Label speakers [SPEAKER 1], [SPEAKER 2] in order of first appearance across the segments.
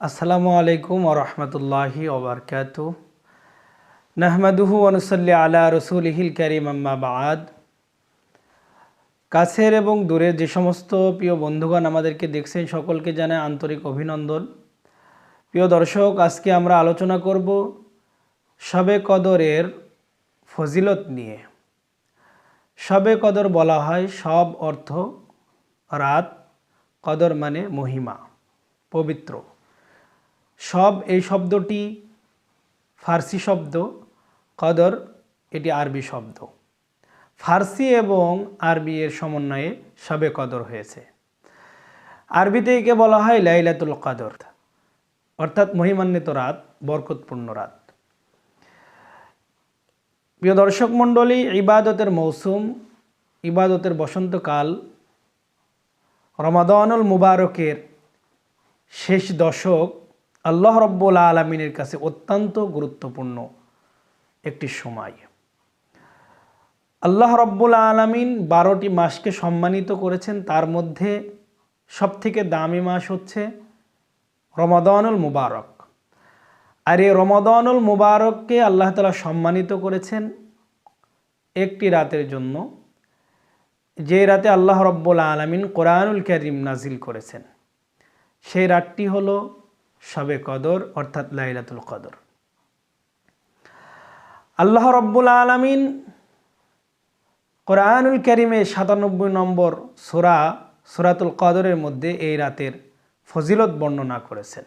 [SPEAKER 1] আসসালামু আলাইকুম ওরহমতুল্লাহি ওবরকাত নাহমাদুহু অনুসল্লি আলা রসুলহিল করিম আম্মা বাদ কাছের এবং দূরের যে সমস্ত প্রিয় বন্ধুগণ আমাদেরকে দেখছেন, সকলকে জানায় আন্তরিক অভিনন্দন। প্রিয় দর্শক, আজকে আমরা আলোচনা করব শবে কদরের ফজিলত নিয়ে। শবে কদর বলা হয় সব অর্থ রাত, কদর মানে মহিমা, পবিত্র। সব এই শব্দটি ফার্সি শব্দ, কদর, এটি আরবি শব্দ। ফার্সি এবং আরবি এর সমন্বয়ে সবে কদর হয়েছে। আরবিতে একে বলা হয় লাইলাতুল কদর, অর্থাৎ মহিমান্বিত রাত, বরকতপূর্ণ রাত। প্রিয় দর্শক মণ্ডলী, ইবাদতের মৌসুম, ইবাদতের বসন্তকাল, রমাদানুল মুবারকের শেষ দশক আল্লাহ রব্বুল আলমিনের কাছে অত্যন্ত গুরুত্বপূর্ণ একটি সময়। আল্লাহ রব্বুল আলমিন বারোটি মাসকে সম্মানিত করেছেন। তার মধ্যে সবথেকে দামি মাস হচ্ছে রমাদানুল মুবারক। আর এই রমাদানুল মুবারককে আল্লাহ তালা সম্মানিত করেছেন একটি রাতের জন্য। যে রাতে আল্লাহ রব্বুল আলমিন কোরআনুল করিম নাজিল করেছেন। সেই রাতটি হলো শবে কদর, অর্থাৎ লাইলাতুল কদর। আল্লাহ রব্বুল আলমিন কোরআনুল করিমে সাতানব্বই নম্বর সোরা, সুরাতুল কদরের মধ্যে এই রাতের ফজিলত বর্ণনা করেছেন।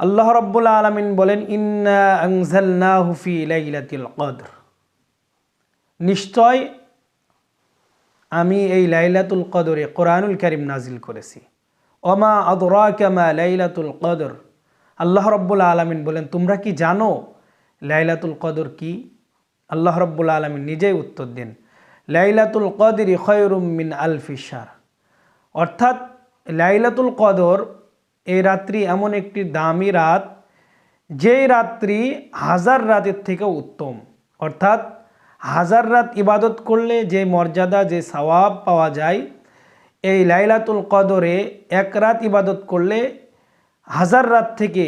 [SPEAKER 1] আল্লাহ রব্বুল আলমিন বলেন, ইন্না হুফি লাইলাতুল কদর। নিশ্চয় আমি এই লাইলাতুল কদরে কোরআনুল করিম নাজিল করেছি। ওমা আদরা কামা লাইলাতুল কদর। আল্লাহ রব্বুল আলমিন বলেন, তোমরা কি জানো লাইলাতুল কদর কি? আল্লাহ রব্বুল আলমিন নিজেই উত্তর দেন, লাইলাতুল কদরি খয়রুম মিন আলফিসার অর্থাৎ লাইলাতুল কদর এই রাত্রি এমন একটি দামি রাত, যেই রাত্রি হাজার রাতের থেকে উত্তম। অর্থাৎ হাজার রাত ইবাদত করলে যে মর্যাদা, যে সওয়াব পাওয়া যায় এই লাইলাতুল কদরে এক রাত ইবাদত করলে হাজার রাত থেকে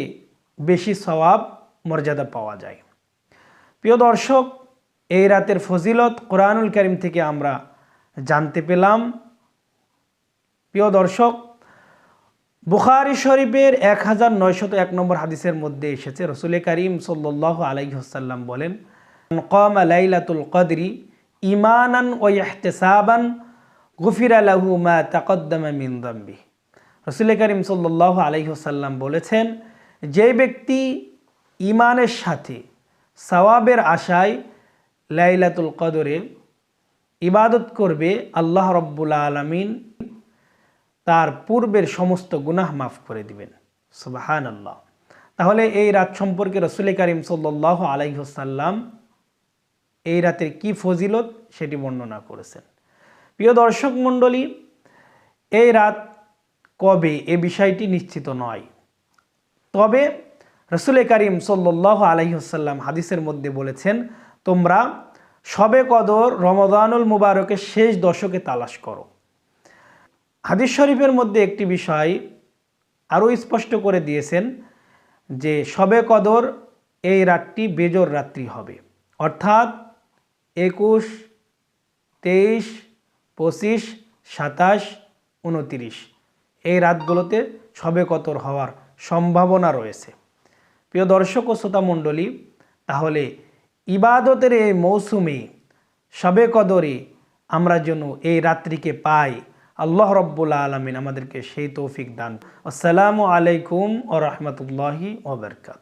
[SPEAKER 1] বেশি সওয়াব, মর্যাদা পাওয়া যায়। প্রিয় দর্শক, এই রাতের ফজিলত কোরআনুল করিম থেকে আমরা জানতে পেলাম। প্রিয় দর্শক, বুখারি শরীফের এক হাজার নয়শত এক নম্বর হাদিসের মধ্যে এসেছে। রসুল করিম সাল্লাহ আলাইসাল্লাম বলেন কম লাইলাতুল কদরি ইমানান ও ইহতেসাবান গুফির আলাহু মা তাকদ্দমা মিন দম্বি। রসুল করিম সাল্লাহ আলহিহসাল্লাম বলেছেন, যে ব্যক্তি ইমানের সাথে সওয়াবের আশায় লাইলাতুল কদরে ইবাদত করবে, আল্লাহ রব্বুল আলমিন তার পূর্বের সমস্ত গুনাহ মাফ করে দিবেন। সুবাহান আল্লাহ তাহলে এই রাত সম্পর্কে রসুল করিম সাল্লাহ আলাইহসাল্লাম এই রাতের কি ফজিলত সেটি বর্ণনা করেছেন। প্রিয় দর্শক মণ্ডলী, এই রাত কবে? এ বিষয়টি নিশ্চিত নয়। তবে রসুল করিম সাল্লাহ আলহিহসাল্লাম হাদিসের মধ্যে বলেছেন, তোমরা সবে কদর রমদানুল মুবারকের শেষ দশকে তালাশ করো। হাদিস শরীফের মধ্যে একটি বিষয় আরও স্পষ্ট করে দিয়েছেন যে, সবে কদর এই রাতটি বেজর রাত্রি হবে। অর্থাৎ একুশ, তেইশ পঁচিশ, সাতাশ, উনতিরিশ। এই রাতগুলোতে সবে কতর হওয়ার সম্ভাবনা রয়েছে। প্রিয় দর্শক ও শ্রোতা মণ্ডলী, তাহলে ইবাদতের এই মৌসুমে সবে কদরে আমরা যেন এই রাত্রিকে পাই, আল্লাহ রব্বুল আলমিন আমাদেরকে সেই তৌফিক দান। আসসালামু আলাইকুম ও রহমতুল্লাহি ওবরকাত